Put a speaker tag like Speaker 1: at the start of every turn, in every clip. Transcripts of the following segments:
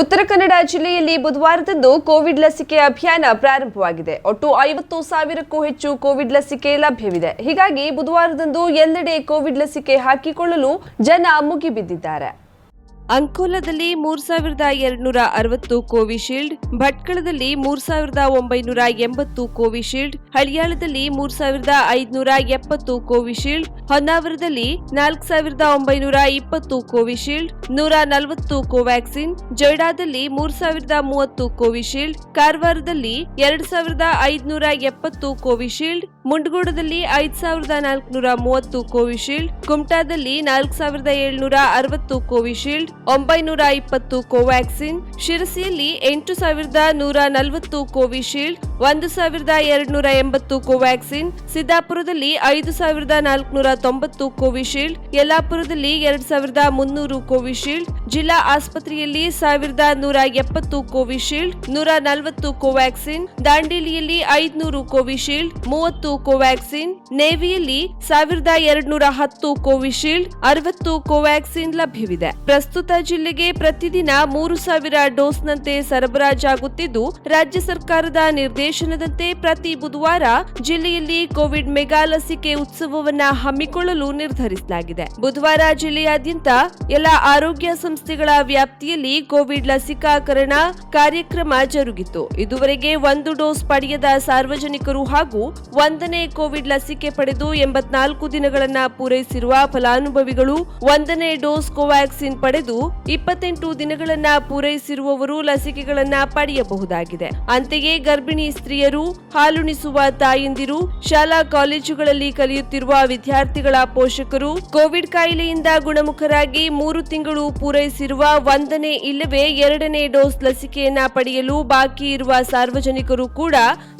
Speaker 1: ಉತ್ತರ ಕನ್ನಡ ಜಿಲ್ಲೆಯಲ್ಲಿ ಬುಧವಾರದಂದು ಕೋವಿಡ್ ಲಸಿಕೆ ಅಭಿಯಾನ ಪ್ರಾರಂಭವಾಗಿದೆ. ಒಟ್ಟು ಐವತ್ತು ಸಾವಿರಕ್ಕೂ ಹೆಚ್ಚು ಕೋವಿಡ್ ಲಸಿಕೆ ಲಭ್ಯವಿದೆ. ಹೀಗಾಗಿ ಬುಧವಾರದಂದು ಎಲ್ಲೆಡೆ ಕೋವಿಡ್ ಲಸಿಕೆ ಹಾಕಿಕೊಳ್ಳಲು ಜನ ಮುಗಿಬಿದ್ದಿದ್ದಾರೆ. ಅಂಕೋಲದಲ್ಲಿ ಮೂರ್ ಸಾವಿರದ ಎರಡ್ನೂರ ಅರವತ್ತು ಕೋವಿಶೀಲ್ಡ್, ಭಟ್ಕಳದಲ್ಲಿ ಮೂರ್ ಸಾವಿರದ ಒಂಬೈನೂರ ಎಂಬತ್ತು ಕೋವಿಶೀಲ್ಡ್, ಹಳಿಯಾಳದಲ್ಲಿ ಮೂರ್ ಸಾವಿರದ ಐದುನೂರ ಎಪ್ಪತ್ತು ಕೋವಿಶೀಲ್ಡ್, ಹೊನ್ನಾವರದಲ್ಲಿ ನಾಲ್ಕು ಸಾವಿರದ ಒಂಬೈನೂರ ಇಪ್ಪತ್ತು ಕೋವಿಶೀಲ್ಡ್, ನೂರ ನಲವತ್ತು ಕೋವ್ಯಾಕ್ಸಿನ್, ಜೊಯ್ಡಾದಲ್ಲಿ ಮೂರ್ ಸಾವಿರದ ಮೂವತ್ತು ಕೋವಿಶೀಲ್ಡ್, ಕಾರವಾರದಲ್ಲಿ ಎರಡ್ ಸಾವಿರದ ಐದುನೂರ ಎಪ್ಪತ್ತು ಕೋವಿಶೀಲ್ಡ್, ಮುಂಡಗೋಡದಲ್ಲಿ ಐದ್ ಸಾವಿರದ ನಾಲ್ಕುನೂರ ಮೂವತ್ತು ಕೋವಿಶೀಲ್ಡ್, ಕುಮಟಾದಲ್ಲಿ ನಾಲ್ಕು ಸಾವಿರದ ಏಳ್ನೂರ ಅರವತ್ತು ಕೋವಿಶೀಲ್ಡ್ ಒಂಬೈನೂರ ಇಪ್ಪತ್ತು ಕೋವ್ಯಾಕ್ಸಿನ್ ಶಿರಸಿಯಲ್ಲಿ ಎಂಟು ಸಾವಿರದ ನೂರ ನಲವತ್ತು ಕೋವಿಶೀಲ್ಡ್ ಒಂದು ಸಾವಿರದ ಎರಡ್ನೂರ ಎಂಬತ್ತು ಕೋವ್ಯಾಕ್ಸಿನ್, ಸಿದ್ದಾಪುರದಲ್ಲಿ ಐದು ಸಾವಿರದ ನಾಲ್ಕುನೂರ ತೊಂಬತ್ತು ಕೋವಿಶೀಲ್ಡ್, ಯಲ್ಲಾಪುರದಲ್ಲಿ ಎರಡ್ ಸಾವಿರದ ಮುನ್ನೂರು ಕೋವಿಶೀಲ್ಡ್, ಜಿಲ್ಲಾ ಆಸ್ಪತ್ರೆಯಲ್ಲಿ ಸಾವಿರದ ನೂರ ಎಪ್ಪತ್ತು ಕೋವಿಶೀಲ್ಡ್, ನೂರ ನಲವತ್ತು ಕೋವ್ಯಾಕ್ಸಿನ್, ದಾಂಡೇಲಿಯಲ್ಲಿ ಐದುನೂರು ಕೋವಿಶೀಲ್ಡ್, ಮೂವತ್ತು ಕೋವ್ಯಾಕ್ಸಿನ್, ನೇವಿಯಲ್ಲಿ ಸಾವಿರದ ಎರಡ್ನೂರ ಹತ್ತು ಕೋವಿಶೀಲ್ಡ್, ಅರವತ್ತು ಕೋವ್ಯಾಕ್ಸಿನ್ ಲಭ್ಯವಿದೆ. ಪ್ರಸ್ತುತ ಜಿಲ್ಲೆಗೆ ಪ್ರತಿದಿನ ಮೂರು ಸಾವಿರ ಡೋಸ್ನಂತೆ ಸರಬರಾಜಾಗುತ್ತಿದ್ದು, ರಾಜ್ಯ ಸರ್ಕಾರದ ನಿರ್ದೇಶನದಂತೆ ಪ್ರತಿ ಬುಧವಾರ ಜಿಲ್ಲೆಯಲ್ಲಿ ಕೋವಿಡ್ ಮೆಗಾ ಲಸಿಕೆ ಉತ್ಸವವನ್ನ ಹಮ್ಮಿಕೊಳ್ಳಲು ನಿರ್ಧರಿಸಲಾಗಿದೆ. ಬುಧವಾರ ಜಿಲ್ಲೆಯಾದ್ಯಂತ ಎಲ್ಲ ಆರೋಗ್ಯ ಸಂಸ್ಥೆಗಳ ವ್ಯಾಪ್ತಿಯಲ್ಲಿ ಕೋವಿಡ್ ಲಸಿಕಾಕರಣ ಕಾರ್ಯಕ್ರಮ ಜರುಗಿತು. ಇದುವರೆಗೆ ಒಂದು ಡೋಸ್ ಪಡೆಯದ ಸಾರ್ವಜನಿಕರು ಹಾಗೂ ಒಂದನೇ ಕೋವಿಡ್ ಲಸಿಕೆ ಪಡೆದು ಎಂಬತ್ನಾಲ್ಕು ದಿನಗಳನ್ನ ಪೂರೈಸಿರುವ ಫಲಾನುಭವಿಗಳು ಒಂದನೇ ಡೋಸ್ ಕೋವ್ಯಾಕ್ಸಿನ್ ಪಡೆದು ಇಪ್ಪತ್ತೆಂಟು ದಿನಗಳನ್ನ ಪೂರೈಸಿರುವವರು ಲಸಿಕೆಗಳನ್ನ ಪಡೆಯಬಹುದಾಗಿದೆ. ಅಂತೆಯೇ ಗರ್ಭಿಣಿ ಸ್ತ್ರೀಯರು, ಹಾಲುಣಿಸುವ ತಾಯಂದಿರು, ಶಾಲಾ ಕಾಲೇಜುಗಳಲ್ಲಿ ಕಲಿಯುತ್ತಿರುವ ವಿದ್ಯಾರ್ಥಿಗಳ ಪೋಷಕರು, ಕೋವಿಡ್ ಕಾಯಿಲೆಯಿಂದ ಗುಣಮುಖರಾಗಿ ಮೂರು ತಿಂಗಳು ಪೂರೈಸಿರುವ ಒಂದನೇ ಇಲ್ಲವೇ ಎರಡನೇ ಡೋಸ್ ಲಸಿಕೆಯನ್ನ ಪಡೆಯಲು ಬಾಕಿ ಇರುವ ಸಾರ್ವಜನಿಕರು ಕೂಡ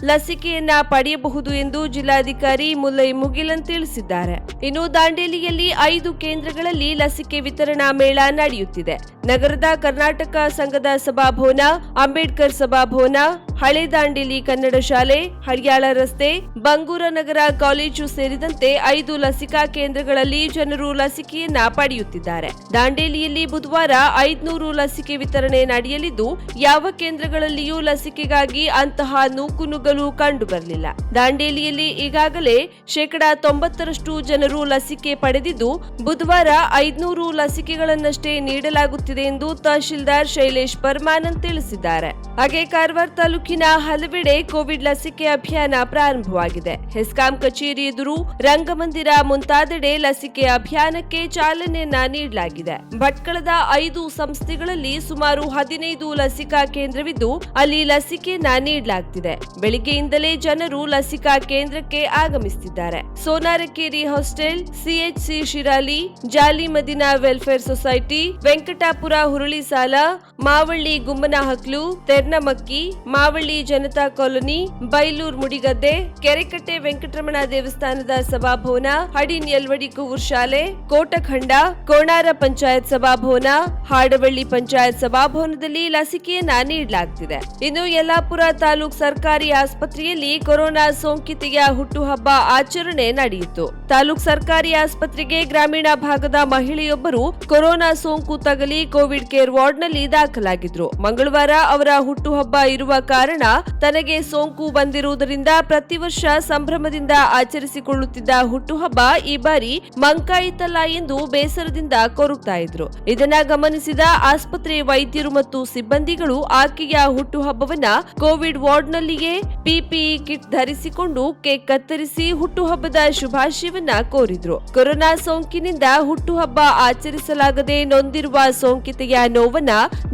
Speaker 1: ಲಸಿಕೆಯನ್ನ ಪಡೆಯಬಹುದು ಎಂದು ಜಿಲ್ಲಾಧಿಕಾರಿ ಮುಲ್ಲೈ ಮುಗಿಲನ್ ತಿಳಿಸಿದ್ದಾರೆ. ಇನ್ನು ದಾಂಡೇಲಿಯಲ್ಲಿ ಐದು ಕೇಂದ್ರಗಳಲ್ಲಿ ಲಸಿಕೆ ವಿತರಣಾ ಮೇಳ ನಡೆಯುತ್ತಿದೆ. ನಗರದ ಕರ್ನಾಟಕ ಸಂಘದ ಸಭಾಭವನ, ಅಂಬೇಡ್ಕರ್ ಸಭಾಭವನ, ಹಳೆ ದಾಂಡೇಲಿ ಕನ್ನಡ ಶಾಲೆ ಹಳಿಯಾಳ ರಸ್ತೆ, ಬಂಗೂರ ನಗರ ಕಾಲೇಜು ಸೇರಿದಂತೆ ಐದು ಲಸಿಕಾ ಕೇಂದ್ರಗಳಲ್ಲಿ ಜನರು ಲಸಿಕೆಯನ್ನ ಪಡೆಯುತ್ತಿದ್ದಾರೆ. ದಾಂಡೇಲಿಯಲ್ಲಿ ಬುಧವಾರ ಐದ್ನೂರು ಲಸಿಕೆ ವಿತರಣೆ ನಡೆಯಲಿದ್ದು, ಯಾವ ಕೇಂದ್ರಗಳಲ್ಲಿಯೂ ಲಸಿಕೆಗಾಗಿ ಅಂತಹ ನೂಕುನುಗ್ಗಲು ಕಂಡುಬರಲಿಲ್ಲ. ದಾಂಡೇಲಿಯಲ್ಲಿ ಈಗಾಗಲೇ ಶೇಕಡಾ ತೊಂಬತ್ತರಷ್ಟು ಜನರು ಲಸಿಕೆ ಪಡೆದಿದ್ದು, ಬುಧವಾರ ಐದುನೂರು ಲಸಿಕೆಗಳನ್ನಷ್ಟೇ ನೀಡಲಾಗುತ್ತಿದೆ ಎಂದು ತಹಶೀಲ್ದಾರ್ ಶೈಲೇಶ್ ಪರ್ಮಾನಂದ್ ತಿಳಿಸಿದ್ದಾರೆ. ಹಾಗೆ ಕಾರವಾರ ತಾಲೂಕಿನ ಹಲವೆಡೆ ಕೋವಿಡ್ ಲಸಿಕೆ ಅಭಿಯಾನ ಪ್ರಾರಂಭವಾಗಿದೆ. ಹೆಸ್ಕಾಂ ಕಚೇರಿ ಎದುರು ರಂಗಮಂದಿರ ಮುಂತಾದೆಡೆ ಲಸಿಕೆ ಅಭಿಯಾನಕ್ಕೆ ಚಾಲನೆಯನ್ನ ನೀಡಲಾಗಿದೆ. ಭಟ್ಕಳದ ಐದು ಸಂಸ್ಥೆಗಳಲ್ಲಿ ಸುಮಾರು ಹದಿನೈದು ಲಸಿಕಾ ಕೇಂದ್ರವಿದ್ದು, ಅಲ್ಲಿ ಲಸಿಕೆಯನ್ನ ನೀಡಲಾಗ್ತಿದೆ. ಬೆಳಿಗ್ಗೆಯಿಂದಲೇ ಜನರು ಲಸಿಕಾ ಕೇಂದ್ರಕ್ಕೆ ಆಗಮಿಸುತ್ತಿದ್ದಾರೆ. Sonarakeri hostel, CHC Shirali, Jali Madina welfare society, Venkatapura Hurulisala, Mavalli Gummanahaklu, Ternamakki, Mavalli Janata colony Bailur Mudigadde, Kerekatte Venkataramana ದೇವಸ್ಥಾನದ ಸಭಾಭವನ ಹಡಿ ಯಲ್ವಡಿ ಕೂರ್ ಶಾಲೆ, ಕೋಟಖಂಡ, ಕೋಣಾರ ಪಂಚಾಯತ್ ಸಭಾಭವನ, ಹಾಡವಳ್ಳಿ ಪಂಚಾಯತ್ ಸಭಾಭವನದಲ್ಲಿ ಲಸಿಕೆಯನ್ನ ನೀಡಲಾಗ್ತಿದೆ. ಇನ್ನು ಯಲ್ಲಾಪುರ ತಾಲೂಕ್ ಸರ್ಕಾರಿ ಆಸ್ಪತ್ರೆಯಲ್ಲಿ ಕೊರೋನಾ ಸೋಂಕಿತೆಯ ಹುಟ್ಟುಹಬ್ಬ ಆಚರಣೆ ನಡೆಯಿತು. ತಾಲೂಕ್ ಸರ್ಕಾರಿ ಆಸ್ಪತ್ರೆಗೆ ಗ್ರಾಮೀಣ ಭಾಗದ ಮಹಿಳೆಯೊಬ್ಬರು ಕೊರೋನಾ ಸೋಂಕು ತಗಲಿ ಕೋವಿಡ್ ಕೇರ್ ವಾರ್ಡ್ನಲ್ಲಿ ದಾಖಲಾಗಿದ್ರು. ಮಂಗಳವಾರ ಅವರ ಹುಟ್ಟುಹಬ್ಬ ಇರುವ ಕಾರಣ ತನಗೆ ಸೋಂಕು ಬಂದಿರುವುದರಿಂದ ಪ್ರತಿ ವರ್ಷ ಸಂಭ್ರಮದಿಂದ ಆಚರಿಸಿಕೊಳ್ಳುತ್ತಿದ್ದ ಹುಟ್ಟುಹಬ್ಬ ಈ ಬಾರಿ ಮಂಕಾಯಿತಲ್ಲ ಎಂದು ಬೇಸರದಿಂದ ಕೋರುತ್ತಾ ಇದ್ರು. ಇದನ್ನ ಗಮನಿಸಿದ ಆಸ್ಪತ್ರೆ ವೈದ್ಯರು ಮತ್ತು ಸಿಬ್ಬಂದಿಗಳು ಆಕೆಯ ಹುಟ್ಟುಹಬ್ಬವನ್ನ ಕೋವಿಡ್ ವಾರ್ಡ್ನಲ್ಲಿಯೇ ಪಿಪಿಇ ಕಿಟ್ ಧರಿಸಿಕೊಂಡು ಕೇಕ್ ಕತ್ತರಿಸಿ ಹುಟ್ಟುಹಬ್ಬದ ಶುಭಾಶಯವನ್ನ ಕೋರಿದ್ರು. ಕೊರೋನಾ ಸೋಂಕಿನಿಂದ ಹುಟ್ಟುಹಬ್ಬ ಆಚರಿಸಲಾಗದೆ ನೊಂದಿರುವ ಸೋಂಕಿತೆಯ ನೋವನ್ನ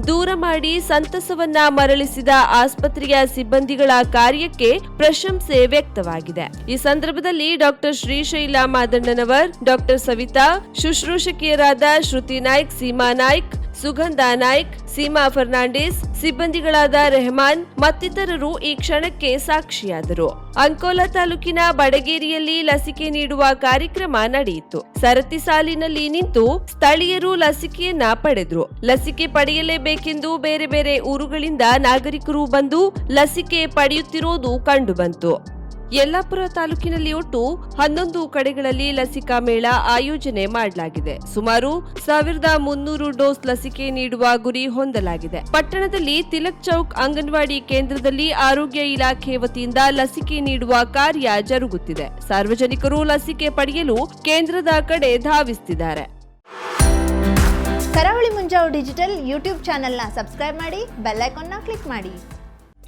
Speaker 1: ದೂರ ಮಾಡಿ ಸಂತಸವನ್ನ ಮರಳಿಸಿದ ಆಸ್ಪತ್ರೆಯ ಸಿಬ್ಬಂದಿಗಳ ಕಾರ್ಯಕ್ಕೆ ಪ್ರಶಂಸೆ ವ್ಯಕ್ತವಾಗಿದೆ. ಈ ಸಂದರ್ಭದಲ್ಲಿ ಡಾಕ್ಟರ್ ಶ್ರೀಶೈಲ ಮಾದಣ್ಣನವರ್ ಡಾಕ್ಟರ್ ಸವಿತಾ, ಶುಶ್ರೂಷಕಿಯರಾದ ಶ್ರುತಿ ನಾಯ್ಕ್, ಸೀಮಾ ನಾಯ್ಕ್ ಸುಗಂಧ ನಾಯ್ಕ್, ಸೀಮಾ ಫರ್ನಾಂಡಿಸ್, ಸಿಬ್ಬಂದಿಗಳಾದ ರೆಹಮಾನ್ ಮತ್ತಿತರರು ಈ ಕ್ಷಣಕ್ಕೆ ಸಾಕ್ಷಿಯಾದರು. ಅಂಕೋಲಾ ತಾಲೂಕಿನ ಬಡಗೇರಿಯಲ್ಲಿ ಲಸಿಕೆ ನೀಡುವ ಕಾರ್ಯಕ್ರಮ ನಡೆಯಿತು. ಸರತಿ ಸಾಲಿನಲ್ಲಿ ನಿಂತು ಸ್ಥಳೀಯರು ಲಸಿಕೆಯನ್ನ ಪಡೆದ್ರು. ಲಸಿಕೆ ಪಡೆಯಲೇಬೇಕೆಂದು ಬೇರೆ ಬೇರೆ ಊರುಗಳಿಂದ ನಾಗರಿಕರು ಬಂದು ಲಸಿಕೆ ಪಡೆಯುತ್ತಿರುವುದು ಕಂಡುಬಂತು. ಯಲ್ಲಾಪುರ ತಾಲೂಕಿನಲ್ಲಿ ಒಟ್ಟು ಹನ್ನೊಂದು ಕಡೆಗಳಲ್ಲಿ ಲಸಿಕಾ ಮೇಳ ಆಯೋಜನೆ ಮಾಡಲಾಗಿದೆ. ಸುಮಾರು ಸಾವಿರದ ಮುನ್ನೂರು ಡೋಸ್ ಲಸಿಕೆ ನೀಡುವ ಗುರಿ ಹೊಂದಲಾಗಿದೆ. ಪಟ್ಟಣದಲ್ಲಿ ತಿಲಕ್ ಚೌಕ್ ಅಂಗನವಾಡಿ ಕೇಂದ್ರದಲ್ಲಿ ಆರೋಗ್ಯ ಇಲಾಖೆ ವತಿಯಿಂದ ಲಸಿಕೆ ನೀಡುವ ಕಾರ್ಯ ಜರುಗುತ್ತಿದೆ. ಸಾರ್ವಜನಿಕರು ಲಸಿಕೆ ಪಡೆಯಲು ಕೇಂದ್ರದ ಕಡೆ ಧಾವಿಸುತ್ತಿದ್ದಾರೆ.
Speaker 2: ಕರಾವಳಿ ಮುಂಜಾವು ಡಿಜಿಟಲ್ ಯೂಟ್ಯೂಬ್ ಚಾನೆಲ್ನ ಸಬ್ಸ್ಕ್ರೈಬ್ ಮಾಡಿ, ಬೆಲ್ ಐಕಾನ್ನ ಕ್ಲಿಕ್ ಮಾಡಿ.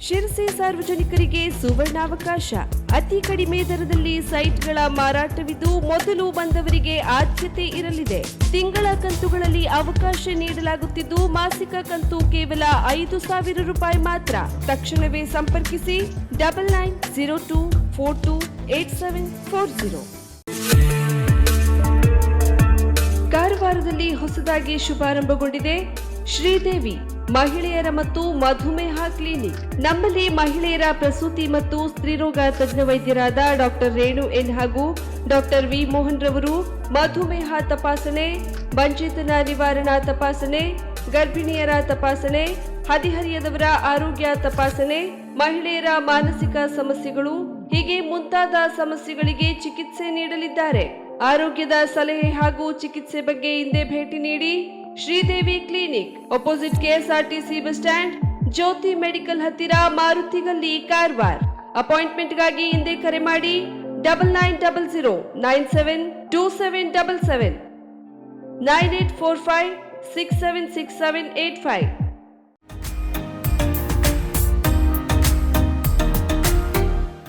Speaker 1: ಶಿರಸಿ ಸಾರ್ವಜನಿಕರಿಗೆ ಸುವರ್ಣಾವಕಾಶ. ಅತಿ ಕಡಿಮೆ ದರದಲ್ಲಿ ಸೈಟ್ಗಳ ಮಾರಾಟವಿದ್ದು ಮೊದಲು ಬಂದವರಿಗೆ ಆದ್ಯತೆ ಇರಲಿದೆ. ತಿಂಗಳ ಕಂತುಗಳಲ್ಲಿ ಅವಕಾಶ ನೀಡಲಾಗುತ್ತಿದ್ದು ಮಾಸಿಕ ಕಂತು ಕೇವಲ ಐದು ಸಾವಿರ ರೂಪಾಯಿ ಮಾತ್ರ. ತಕ್ಷಣವೇ ಸಂಪರ್ಕಿಸಿ double nine zero two four two eight seven four zero. ಕಾರವಾರದಲ್ಲಿ ಹೊಸದಾಗಿ ಶುಭಾರಂಭಗೊಂಡಿದೆ. ಶ್ರೀದೇವಿ, ಮಹಿಳೆಯರ ಮತ್ತು ಮಧುಮೇಹ ಕ್ಲಿನಿಕ್. ನಮ್ಮಲ್ಲಿ ಮಹಿಳೆಯರ ಪ್ರಸೂತಿ ಮತ್ತು ಸ್ತ್ರೀರೋಗ ತಜ್ಞ ವೈದ್ಯರಾದ ಡಾಕ್ಟರ್ ರೇಣು ಎನ್ ಹಾಗೂ ಡಾಕ್ಟರ್ ವಿ ಮೋಹನ್ ರವರು ಮಧುಮೇಹ ತಪಾಸಣೆ, ಬಂಚಿತನ ನಿವಾರಣಾ ತಪಾಸಣೆ, ಗರ್ಭಿಣಿಯರ ತಪಾಸಣೆ, ಹದಿಹರಿಯದವರ ಆರೋಗ್ಯ ತಪಾಸಣೆ, ಮಹಿಳೆಯರ ಮಾನಸಿಕ ಸಮಸ್ಯೆಗಳು, ಹೀಗೆ ಮುಂತಾದ ಸಮಸ್ಯೆಗಳಿಗೆ ಚಿಕಿತ್ಸೆ ನೀಡಲಿದ್ದಾರೆ. ಆರೋಗ್ಯದ ಸಲಹೆ ಹಾಗೂ ಚಿಕಿತ್ಸೆ ಬಗ್ಗೆ ಹಿಂದೆ ಭೇಟಿ ನೀಡಿ Sridevi clinic opposite KSRTC bus stand Jyoti medical ಹತ್ತಿರ ಮಾರುತಿಗಲ್ಲಿ ಕಾರವಾರ್. ಅಪಾಯಿಂಟ್ಮೆಂಟ್ಗಾಗಿ ಹಿಂದೆ ಕರೆ ಮಾಡಿ double nine double zero nine seven two seven double seven nine eight four five six seven six seven eight five